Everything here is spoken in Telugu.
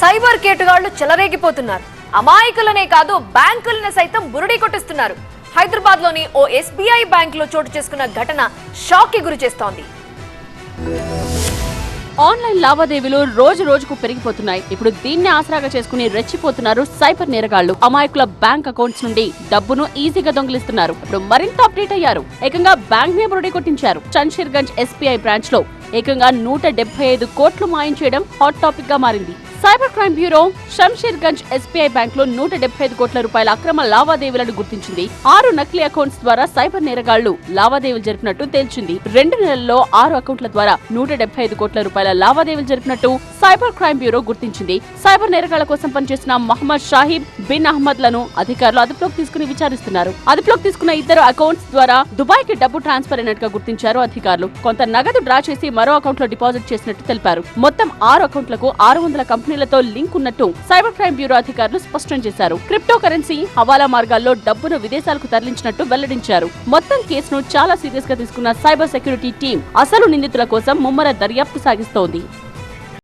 సైబర్ కేటుగాళ్ళు చెలరేగిపోతున్నారు. అమాయకులనే కాదు బ్యాంకులను సైతం బురుడీ కొట్టిస్తున్నారు. హైదరాబాద్లోని ఓ ఎస్బీఐ బ్యాంక్లో చోటు చేసుకున్న ఘటన షాక్కి గురి చేస్తోంది. ఆన్లైన్ లావాదేవీలు రోజు రోజుకు పెరిగిపోతున్నాయి. ఇప్పుడు దీన్ని ఆసరాగా చేసుకుని రెచ్చిపోతున్నారు సైబర్ నేరగాళ్ళు. అమాయకుల బ్యాంక్ అకౌంట్స్ నుండి డబ్బును ఈజీగా దొంగిలిస్తున్నారు. ఇప్పుడు మరింత అప్డేట్ అయ్యారు. ఏకంగా బ్యాంక్ నే బురుడి కొట్టించారు. చంషీర్గంజ్ ఎస్బీఐ బ్రాంచ్లో ఏకంగా నూట డెబ్బై ఐదు కోట్లు మాయం చేయడం హాట్ టాపిక్గా మారింది. Cyber crime bureau Shamsheer Ganj SBI బ్యాంక్లో నూట డెబ్బై ఐదు కోట్ల రూపాయల అక్రమ లావాదేవీలను గుర్తించింది. ఆరు నకిలీ అకౌంట్స్ ద్వారా సైబర్ నేరగాళ్ళు లావాదేవీలు జరిపినట్టు తేల్చింది. రెండు నెలల్లో ఆరు అకౌంట్ల ద్వారా నూట డెబ్బై ఐదు కోట్ల రూపాయల లావాదేవీలు జరిపినట్టు సైబర్ క్రైమ్ బ్యూరో గుర్తించింది. సైబర్ నేరగాళ్ళ కోసం పనిచేసిన మహమ్మద్ షాహిబ్ బిన్ అహ్మద్లను అధికారులు అదుపులోకి తీసుకుని విచారిస్తున్నారు. అదుపులోకి తీసుకున్న ఇద్దరు అకౌంట్స్ ద్వారా దుబాయ్కి డబ్బు ట్రాన్స్ఫర్ అయినట్టుగా గుర్తించారు అధికారులు. కొంత నగదు డ్రా చేసి మరో అకౌంట్లో డిపాజిట్ చేసినట్టు తెలిపారు. మొత్తం ఆరు అకౌంట్లకు ఆరు వందల కంపెనీ కంపెనీలతో లింక్ ఉన్నట్టు సైబర్ క్రైమ్ బ్యూరో అధికారులు స్పష్టం చేశారు. క్రిప్టో కరెన్సీ హవాలా మార్గాల్లో డబ్బును విదేశాలకు తరలించినట్టు వెల్లడించారు. మొత్తం కేసును చాలా సీరియస్గా తీసుకున్న సైబర్ సెక్యూరిటీ టీం అసలు నిందితుల కోసం ముమ్మర దర్యాప్తు సాగిస్తోంది.